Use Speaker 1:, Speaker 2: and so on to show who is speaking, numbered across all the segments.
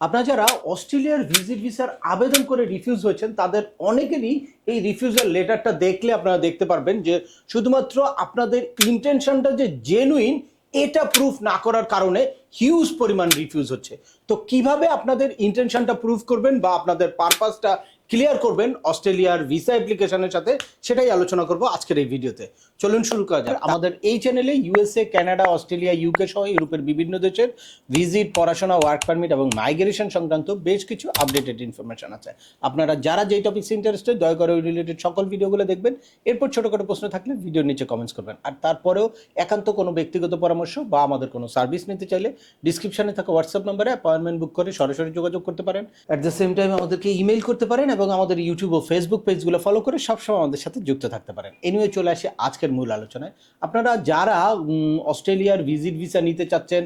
Speaker 1: আপনারা যারা অস্ট্রেলিয়ার ভিজিট ভিসার আবেদন করে রিফিউজ হয়েছেন, তাদের অনেকেরই এই রিফিউজাল লেটারটা দেখলে আপনারা দেখতে পারবেন যে শুধুমাত্র আপনাদের ইন্টেনশনটা যে জেনুইন এটা প্রুফ না করার কারণে হিউজ পরিমাণ রিফিউজ হচ্ছে। তো কীভাবে আপনাদের ইন্টেনশনটা প্রুফ করবেন বা আপনাদের পারপাসটা ক্লিয়ার করবেন অস্ট্রেলিয়ার ভিসা অ্যাপ্লিকেশনের সাথে, সেটাই আলোচনা করব আজকের এই ভিডিওতে। চলুন শুরু করা যাক। আমাদের এই চ্যানেলে ইউএসএ কানাডা অস্ট্রেলিয়া ইউকে সহ ইউরোপের বিভিন্ন দেশের ভিজিট পড়াশোনা ওয়ার্ক পারমিট এবং মাইগ্রেশন সংক্রান্ত বেশ কিছু আপডেটেড ইনফরমেশন আছে। আপনারা যারা যেই টপিক্স ইন্টারেস্টেড দয়া করে রিলেটেড সকল ভিডিওগুলো দেখবেন। এরপর ছোটোখাটো প্রশ্ন থাকলে ভিডিওর নিচে কমেন্টস করবেন। আর তারপরেও একান্ত কোনো ব্যক্তিগত পরামর্শ বা আমাদের কোনো সার্ভিস নিতে চাইলে ডিসক্রিপশনে থাকা হোয়াটসঅ্যাপ নম্বরে অ্যাপয়েন্টমেন্ট বুক করে সরাসরি যোগাযোগ করতে পারেন। অ্যাট দ্য সেম টাইম আমাদেরকে ইমেল করতে পারেন এবং আমাদের ইউটিউব ও ফেসবুক পেজগুলো ফলো করে সবসময় আমাদের সাথে যুক্ত থাকতে পারেন। এনিওয়ে চলে আসি আজকের মূল আলোচনায়। আপনারা যারা অস্ট্রেলিয়ার ভিজিট ভিসা নিতে চাচ্ছেন,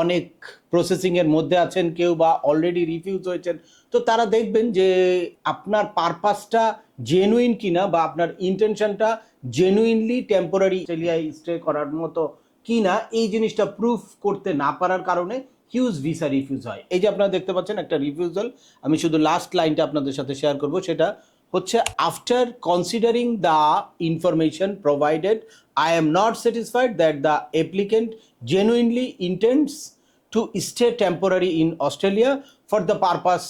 Speaker 1: অনেক প্রসেসিংয়ের মধ্যে আছেন কেউ বা অলরেডি রিফিউজ হয়েছেন, তো তারা দেখবেন যে আপনার পারপাসটা জেনুইন কিনা বা আপনার ইন্টেনশনটা জেনুইনলি টেম্পোরারি অস্ট্রেলিয়ায় স্টে করার মতো কিনা, এই জিনিসটা প্রুফ করতে না পারার কারণে হিউজ ভিসা রিফিউজ হয়। এই যে আপনারা দেখতে পাচ্ছেন একটা রিফিউজাল আমি শুধু লাস্ট লাইনটা আপনাদের সাথে শেয়ার করব, সেটা হচ্ছে after considering the information provided I am not satisfied that the applicant genuinely intends to stay temporary in Australia for the purpose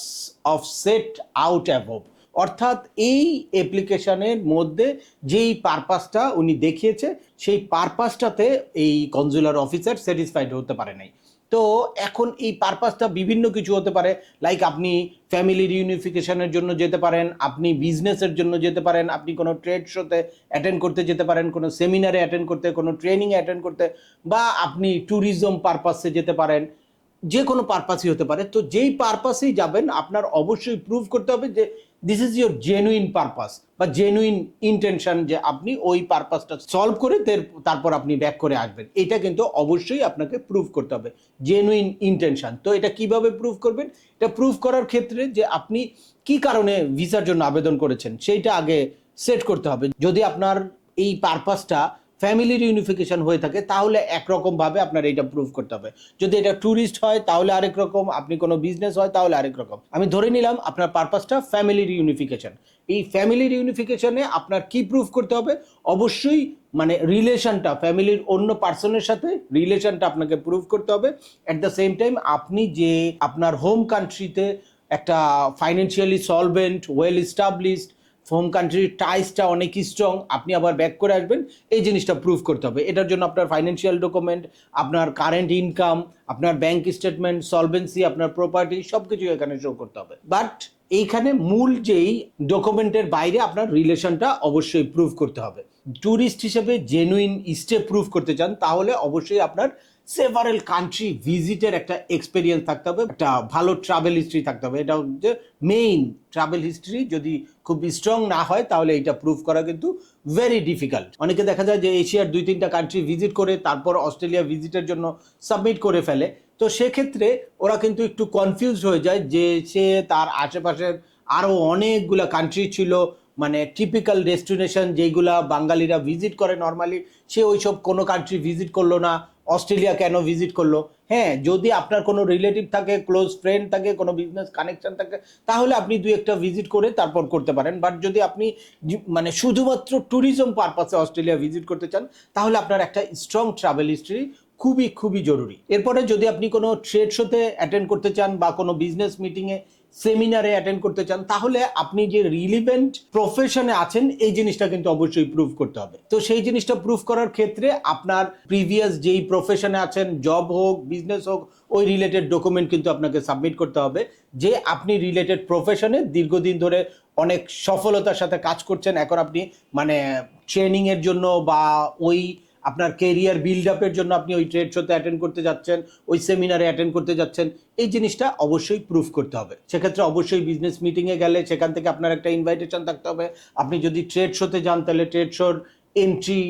Speaker 1: of set out above. অর্থাৎ এই অ্যাপ্লিকেশনের মধ্যে যেই পারপাসটা উনি দেখিয়েছে, সেই পারপাসটাতে এই কনজুলার অফিসার স্যাটিসফাইড হতে পারে নাই। তো এখন এই পারপাসটা বিভিন্ন কিছু হতে পারে। লাইক আপনি ফ্যামিলি রিউনিফিকেশনের জন্য যেতে পারেন, আপনি বিজনেসের জন্য যেতে পারেন, আপনি কোনো ট্রেড শোতে অ্যাটেন্ড করতে যেতে পারেন, কোনো সেমিনারে অ্যাটেন্ড করতে, কোনো ট্রেনিংয়ে অ্যাটেন্ড করতে, বা আপনি ট্যুরিজম পারপাসে যেতে পারেন। যে কোনো পারপাসই হতে পারে। তো যেই পারপাসেই যাবেন, আপনার অবশ্যই প্রুভ করতে হবে যে this is your genuine purpose বা জেনুইন ইন্টেনশন যে আপনি ওই পারপাসটা সলভ করে তারপর আপনি ব্যাক করে আসবেন। এটা কিন্তু অবশ্যই আপনাকে প্রুভ করতে হবে জেনুইন ইন্টেনশন তো এটা কীভাবে প্রুভ করবেন? এটা প্রুভ করার ক্ষেত্রে যে আপনি কি কারণে ভিসার জন্য আবেদন করেছেন, সেইটা আগে সেট করতে হবে। যদি আপনার এই পারপাসটা ফ্যামিলির ইউনিফিকেশন হয়ে থাকে, তাহলে একরকম ভাবে আপনার এটা প্রুভ করতে হবে। যদি এটা ট্যুরিস্ট হয়, তাহলে আরেক রকম, আপনি কোনো বিজনেস হয়, তাহলে আরেক রকম। আমি ধরে নিলাম আপনার পারপাসটা ফ্যামিলির ইউনিফিকেশন এই ফ্যামিলির ইউনিফিকেশনে আপনার কি প্রুভ করতে হবে? অবশ্যই মানে রিলেশনটা ফ্যামিলির অন্য পার্সনের সাথে রিলেশনটা আপনাকে প্রুভ করতে হবে। অ্যাট দ্য সেম টাইম আপনি যে আপনার হোম কান্ট্রিতে একটা financially solvent well established home কান্ট্রির টাইসটা অনেক স্ট্রং আপনি আবার ব্যাক করে আসবেন, এই জিনিসটা প্রুভ করতে হবে। এটার জন্য আপনার ফাইন্যান্সিয়াল ডকুমেন্ট আপনার কারেন্ট ইনকাম আপনার ব্যাংক স্টেটমেন্ট সলভেন্সি আপনার প্রপার্টি সব কিছু এখানে শো করতে হবে। বাট এইখানে মূল যেই ডকুমেন্টের বাইরে আপনার রিলেশনটা অবশ্যই প্রুভ করতে হবে। ট্যুরিস্ট হিসেবে জেনুইন স্টে প্রুভ করতে চান, তাহলে অবশ্যই আপনার সেভারেল কান্ট্রি ভিজিটের একটা এক্সপেরিয়েন্স থাকতে হবে, একটা ভালো ট্রাভেল হিস্ট্রি থাকতে হবে। এটা হচ্ছে মেইন ট্রাভেল হিস্ট্রি যদি খুব স্ট্রং না হয় তাহলে এটা প্রুভ করা কিন্তু ভেরি ডিফিকাল্ট অনেকে দেখা যায় যে এশিয়ার দুই তিনটা কান্ট্রি ভিজিট করে, তারপর অস্ট্রেলিয়া ভিজিটের জন্য সাবমিট করে ফেলে। তো সেক্ষেত্রে ওরা কিন্তু একটু কনফিউজ হয়ে যায় যে সে তার আশেপাশের আরও অনেকগুলা কান্ট্রি ছিল মানে টিপিক্যাল ডেস্টিনেশন যেগুলা বাঙালিরা ভিজিট করে নর্মালি সে ওইসব কোনো কান্ট্রি ভিজিট করল না। অস্ট্রেলিয়া কেন ভিজিট করল? হ্যাঁ যদি আপনার কোনো রিলেটিভ থাকে ক্লোজ ফ্রেন্ড থাকে, কোনো বিজনেস কানেকশন থাকে, তাহলে আপনি দুই একটা ভিজিট করে তারপর করতে পারেন। বাট যদি আপনি মানে শুধুমাত্র ট্যুরিজম পারপাসে অস্ট্রেলিয়া ভিজিট করতে চান, তাহলে আপনার একটা স্ট্রং ট্রাভেল হিস্ট্রি খুবই খুবই জরুরি। এরপরে যদি আপনি কোনো ট্রেড শোতে অ্যাটেন্ড করতে চান বা কোনো বিজনেস মিটিংয়ে সেমিনারে অ্যাটেন্ড করতে চান, তাহলে আপনি যে রিলিভেন্ট প্রফেশনে আছেন, এই জিনিসটা কিন্তু অবশ্যই প্রুভ করতে হবে। তো সেই জিনিসটা প্রুভ করার ক্ষেত্রে আপনার প্রিভিয়াস যেই প্রফেশনে আছেন জব হোক বিজনেস হোক, ওই রিলেটেড ডকুমেন্ট কিন্তু আপনাকে সাবমিট করতে হবে, যে আপনি রিলেটেড প্রফেশনে দীর্ঘদিন ধরে অনেক সফলতার সাথে কাজ করছেন। এখন আপনি মানে ট্রেনিংয়ের জন্য বা ওই আপনার কেরিয়ার বিল্ড আপের জন্য আপনি ওই ট্রেড শোতে অ্যাটেন্ড করতে যাচ্ছেন, ওই সেমিনারে অ্যাটেন্ড করতে যাচ্ছেন, এই জিনিসটা অবশ্যই প্রুফ করতে হবে। সেক্ষেত্রে অবশ্যই বিজনেস মিটিংয়ে গেলে সেখান থেকে আপনার একটা ইনভাইটেশন থাকতে হবে। আপনি যদি ট্রেড শোতে যান, তাহলে ট্রেড শোর এন্ট্রি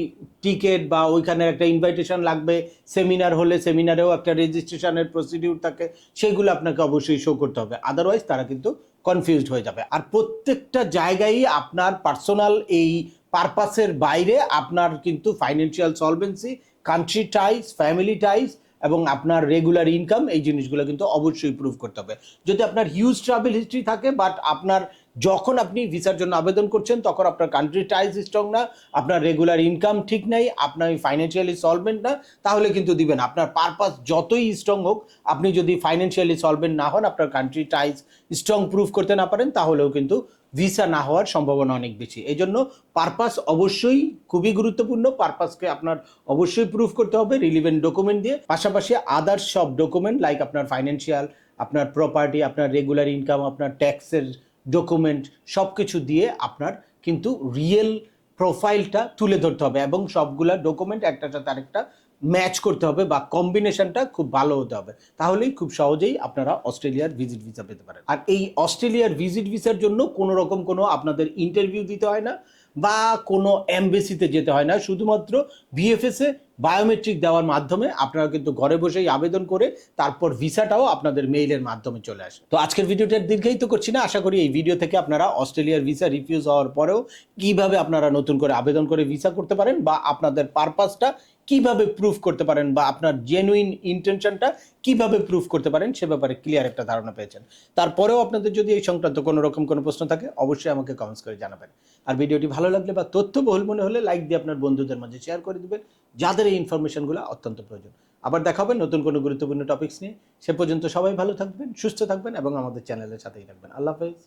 Speaker 1: টিকিট বা ওইখানে একটা ইনভাইটেশন লাগবে। সেমিনার হলে সেমিনারেও একটা রেজিস্ট্রেশনের প্রসিডিউর থাকে। সেগুলো আপনাকে অবশ্যই শো করতে হবে। আদারওয়াইজ তারা কিন্তু কনফিউজড হয়ে যাবে। আর প্রত্যেকটা জায়গায় আপনার পার্সোনাল এই পারপাসের বাইরে আপনার কিন্তু financial solvency country ties family ties এবং আপনার রেগুলার ইনকাম এই জিনিসগুলো কিন্তু অবশ্যই প্রুভ করতে হবে। যদি আপনার হিউজ ট্রাভেল হিস্ট্রি থাকে বাট আপনার যখন আপনি ভিসার জন্য আবেদন করছেন, তখন আপনার কান্ট্রি টাইজ স্ট্রং না, আপনার রেগুলার ইনকাম ঠিক নেই, আপনার ফাইন্যান্সিয়ালি সলভেন্ট না, তাহলে কিন্তু দিবেন। আপনার পারপাস যতই স্ট্রং হোক, আপনি যদি ফাইন্যান্সিয়ালি সলভেন্ট না হন, আপনার কান্ট্রি টাইজ স্ট্রং প্রুভ করতে না পারেন, তাহলেও কিন্তু ভিসা না হওয়ার সম্ভাবনা অনেক বেশি। এই জন্য পারপাস অবশ্যই খুবই গুরুত্বপূর্ণ। পারপাসকে আপনার অবশ্যই প্রুফ করতে হবে রিলিভেন্ট ডকুমেন্ট দিয়ে। পাশাপাশি আদার্স সব ডকুমেন্ট লাইক আপনার ফাইন্যান্সিয়াল আপনার প্রপার্টি আপনার রেগুলার ইনকাম আপনার ট্যাক্সের ডকুমেন্ট সব কিছু দিয়ে আপনার কিন্তু রিয়েল প্রোফাইলটা তুলে ধরতে হবে এবং সবগুলা ডকুমেন্ট একটার সাথে আরেকটা ম্যাচ করতে হবে বা কম্বিনেশনটা খুব ভালো হতে হবে। তাহলেই খুব সহজেই আপনারা অস্ট্রেলিয়ার ভিজিট ভিসা পেতে পারেন। আর এই অস্ট্রেলিয়ার ভিজিট ভিসার জন্য কোনো রকম কোনো আপনাদের ইন্টারভিউ দিতে হয় না। বা কোনো এমবেসিতে যেতে হয় না। শুধুমাত্র বিএফএসে বায়োমেট্রিক দেওয়ার মাধ্যমে আপনারা কিন্তু ঘরে বসেই আবেদন করে তারপর ভিসাটাও আপনাদের মেইলের মাধ্যমে চলে আসে। তো আজকের ভিডিওটা দীর্ঘায়িত করছি না। আশা করি এই ভিডিও থেকে আপনারা অস্ট্রেলিয়ার ভিসা রিফিউজ হওয়ার পরেও কীভাবে আপনারা নতুন করে আবেদন করে ভিসা করতে পারেন বা আপনাদের পারপাসটা কীভাবে প্রুফ করতে পারেন বা আপনার জেনুইন ইন্টেনশনটা কীভাবে প্রুফ করতে পারেন, সে ব্যাপারে ক্লিয়ার একটা ধারণা পেয়েছেন। তারপরেও আপনাদের যদি এই সংক্রান্ত কোনো রকম কোনো প্রশ্ন থাকে, অবশ্যই আমাকে কমেন্টস করে জানাবেন। আর ভিডিওটি ভালো লাগলে বা তথ্যবহুল মনে হলে লাইক দিয়ে আপনার বন্ধুদের মাঝে শেয়ার করে দিবেন, যাদের এই ইনফরমেশনগুলো অত্যন্ত প্রয়োজন। আবার দেখা হবে নতুন কোনো গুরুত্বপূর্ণ টপিকস নিয়ে। সে পর্যন্ত সবাই ভালো থাকবেন, সুস্থ থাকবেন এবং আমাদের চ্যানেলের সাথেই থাকবেন। আল্লাহ হাফেজ।